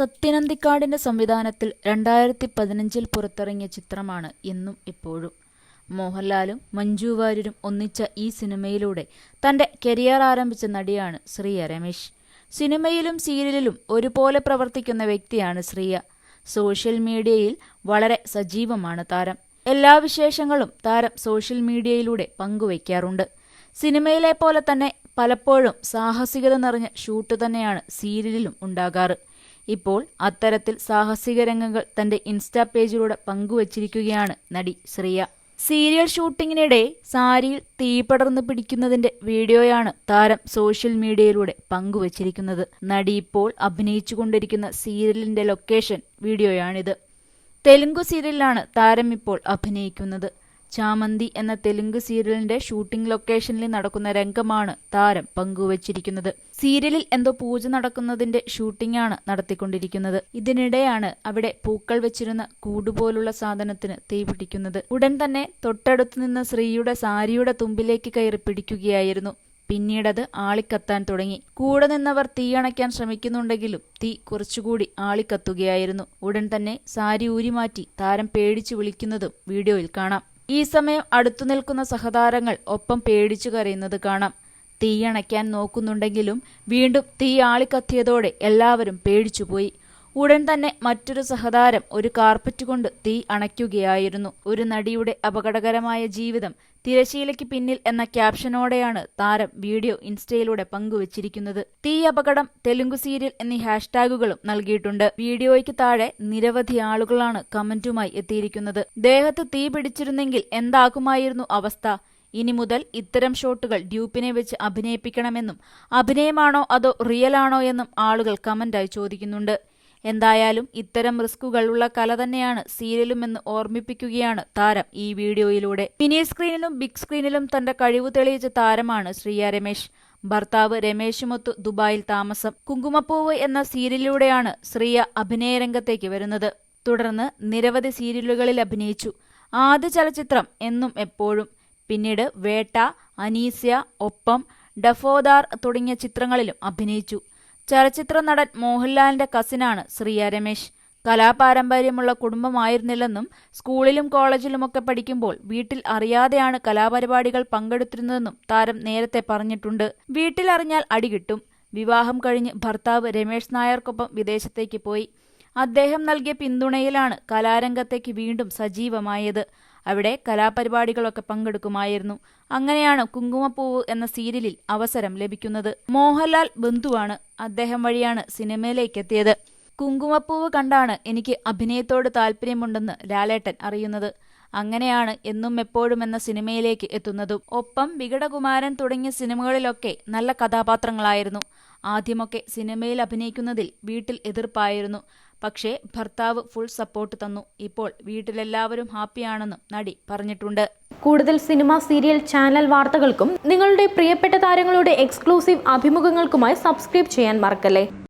സത്യനന്ദിക്കാടിന്റെ സംവിധാനത്തിൽ രണ്ടായിരത്തി പതിനഞ്ചിൽ പുറത്തിറങ്ങിയ ചിത്രമാണ് എന്നും ഇപ്പോഴും. മോഹൻലാലും മഞ്ജു വാര്യരും ഒന്നിച്ച ഈ സിനിമയിലൂടെ തന്റെ കരിയർ ആരംഭിച്ച നടിയാണ് ശ്രീയ രമേശ്. സിനിമയിലും സീരിയലിലും ഒരുപോലെ പ്രവർത്തിക്കുന്ന വ്യക്തിയാണ് ശ്രീയ. സോഷ്യൽ മീഡിയയിൽ വളരെ സജീവമാണ് താരം. എല്ലാ വിശേഷങ്ങളും താരം സോഷ്യൽ മീഡിയയിലൂടെ പങ്കുവയ്ക്കാറുണ്ട്. സിനിമയിലെ പോലെ തന്നെ പലപ്പോഴും സാഹസികത നിറഞ്ഞ ഷൂട്ട് തന്നെയാണ് സീരിയലിലും ഉണ്ടാകാറ്. ഇപ്പോൾ അത്തരത്തിൽ സാഹസിക രംഗങ്ങൾ തന്റെ ഇൻസ്റ്റാ പേജിലൂടെ പങ്കുവച്ചിരിക്കുകയാണ് നടി ശ്രീയ. സീരിയൽ ഷൂട്ടിങ്ങിനിടെ സാരിയിൽ തീ പടർന്നു പിടിക്കുന്നതിന്റെ വീഡിയോയാണ് താരം സോഷ്യൽ മീഡിയയിലൂടെ പങ്കുവച്ചിരിക്കുന്നത്. നടി ഇപ്പോൾ അഭിനയിച്ചുകൊണ്ടിരിക്കുന്ന സീരിയലിന്റെ ലൊക്കേഷൻ വീഡിയോയാണിത്. തെലുങ്കു സീരിയലിലാണ് താരം ഇപ്പോൾ അഭിനയിക്കുന്നത്. ചാമന്തി എന്ന തെലുങ്ക് സീരിയലിന്റെ ഷൂട്ടിംഗ് ലൊക്കേഷനിൽ നടക്കുന്ന രംഗമാണ് താരം പങ്കുവച്ചിരിക്കുന്നത്. സീരിയലിൽ എന്തോ പൂജ നടക്കുന്നതിന്റെ ഷൂട്ടിംഗാണ് നടത്തിക്കൊണ്ടിരിക്കുന്നത്. ഇതിനിടെയാണ് അവിടെ പൂക്കൾ വെച്ചിരുന്ന കൂടുപോലുള്ള സാധനത്തിന് തീ പിടിക്കുന്നത്. ഉടൻ തന്നെ തൊട്ടടുത്തു നിന്ന് ശ്രീയുടെ സാരിയുടെ തുമ്പിലേക്ക് കയറി പിടിക്കുകയായിരുന്നു. പിന്നീടത് ആളിക്കത്താൻ തുടങ്ങി. കൂടെ നിന്നവർ തീയണയ്ക്കാൻ ശ്രമിക്കുന്നുണ്ടെങ്കിലും തീ കുറച്ചുകൂടി ആളിക്കത്തുകയായിരുന്നു. ഉടൻ തന്നെ സാരി ഊരിമാറ്റി താരം പേടിച്ചു വിളിക്കുന്നതും വീഡിയോയിൽ കാണാം. ഈ സമയം അടുത്തു നിൽക്കുന്ന സഹതാരങ്ങൾ ഒപ്പം പേടിച്ചു കരയുന്നത് കാണാം. തീയണയ്ക്കാൻ നോക്കുന്നുണ്ടെങ്കിലും വീണ്ടും തീ ആളിക്കത്തിയതോടെ എല്ലാവരും പേടിച്ചുപോയി. ഉടൻ തന്നെ മറ്റൊരു സഹതാരം ഒരു കാർപ്പറ്റ് കൊണ്ട് തീ അണയ്ക്കുകയായിരുന്നു. ഒരു നടിയുടെ അപകടകരമായ ജീവിതം തിരശീലയ്ക്ക് പിന്നിൽ എന്ന ക്യാപ്ഷനോടെയാണ് താരം വീഡിയോ ഇൻസ്റ്റയിലൂടെ പങ്കുവച്ചിരിക്കുന്നത്. തീ അപകടം തെലുങ്ക് സീരിയൽ എന്നീ ഹാഷ്ടാഗുകളും നൽകിയിട്ടുണ്ട്. വീഡിയോയ്ക്ക് താഴെ നിരവധി ആളുകളാണ് കമന്റുമായി എത്തിയിരിക്കുന്നത്. ദേഹത്ത് തീ പിടിച്ചിരുന്നെങ്കിൽ എന്താകുമായിരുന്നു അവസ്ഥ? ഇനി മുതൽ ഇത്തരം ഷോട്ടുകൾ ഡ്യൂപ്പിനെ വെച്ച് അഭിനയിപ്പിക്കണമെന്നും അഭിനയമാണോ അതോ റിയലാണോ എന്നും ആളുകൾ കമന്റായി ചോദിക്കുന്നുണ്ട്. എന്തായാലും ഇത്തരം റിസ്കുകളുള്ള കല തന്നെയാണ് സീരിയലുമെന്ന് ഓർമ്മിപ്പിക്കുകയാണ് താരം ഈ വീഡിയോയിലൂടെ. മിനി സ്ക്രീനിലും ബിഗ് സ്ക്രീനിലും തന്റെ കഴിവ് തെളിയിച്ച താരമാണ് ശ്രീയ രമേശ്. ഭർത്താവ് രമേശുമൊത്ത് ദുബായിൽ താമസം. കുങ്കുമപ്പൂവ് എന്ന സീരിയലിലൂടെയാണ് ശ്രീയ അഭിനയ രംഗത്തേക്ക് വരുന്നത്. തുടർന്ന് നിരവധി സീരിയലുകളിൽ അഭിനയിച്ചു. ആദ്യ ചലച്ചിത്രം എന്നും എപ്പോഴും. പിന്നീട് വേട്ട അനീസ്യ ഒപ്പം ഡഫോദാർ തുടങ്ങിയ ചിത്രങ്ങളിലും അഭിനയിച്ചു. ചലച്ചിത്ര നടൻ മോഹൻലാലിന്റെ കസിനാണ് ശ്രീയ രമേശ്. കലാപാരമ്പര്യമുള്ള കുടുംബമായിരുന്നില്ലെന്നും സ്കൂളിലും കോളേജിലുമൊക്കെ പഠിക്കുമ്പോൾ വീട്ടിൽ അറിയാതെയാണ് കലാപരിപാടികൾ പങ്കെടുത്തിരുന്നതെന്നും താരം നേരത്തെ പറഞ്ഞിട്ടുണ്ട്. വീട്ടിലറിഞ്ഞാൽ അടികിട്ടും വിവാഹം കഴിഞ്ഞ് ഭർത്താവ് രമേശ് നായർക്കൊപ്പം വിദേശത്തേക്ക് പോയി. അദ്ദേഹം നൽകിയ പിന്തുണയിലാണ് കലാരംഗത്തേക്ക് വീണ്ടും സജീവമായത്. അവിടെ കലാപരിപാടികളൊക്കെ പങ്കെടുക്കുമായിരുന്നു. അങ്ങനെയാണ് കുങ്കുമപ്പൂവ് എന്ന സീരിയലിൽ അവസരം ലഭിക്കുന്നത്. മോഹൻലാൽ ബന്ധുവാണ് അദ്ദേഹം വഴിയാണ് സിനിമയിലേക്ക് എത്തിയത് കുങ്കുമപ്പൂവ് കണ്ടാണ് എനിക്ക് അഭിനയത്തോട് താല്പര്യമുണ്ടെന്ന് ലാലേട്ടൻ അറിയുന്നത്. അങ്ങനെയാണ് എന്നും എപ്പോഴും എന്ന സിനിമയിലേക്ക് എത്തുന്നതും. ഒപ്പം വികടകുമാരൻ തുടങ്ങിയ സിനിമകളിലൊക്കെ നല്ല കഥാപാത്രങ്ങളായിരുന്നു. ആദ്യമൊക്കെ സിനിമയിൽ അഭിനയിക്കുന്നതിൽ വീട്ടിൽ എതിർപ്പായിരുന്നു. പക്ഷേ ഭർത്താവ് ഫുൾ സപ്പോർട്ട് തന്നു. ഇപ്പോൾ വീട്ടിലെല്ലാവരും ഹാപ്പിയാണെന്നും നടി പറഞ്ഞിട്ടുണ്ട്. കൂടുതൽ സിനിമ സീരിയൽ ചാനൽ വാർത്തകൾക്കും നിങ്ങളുടെ പ്രിയപ്പെട്ട താരങ്ങളുടെ എക്സ്ക്ലൂസീവ് അഭിമുഖങ്ങൾക്കുമായി സബ്സ്ക്രൈബ് ചെയ്യാൻ മറക്കല്ലേ?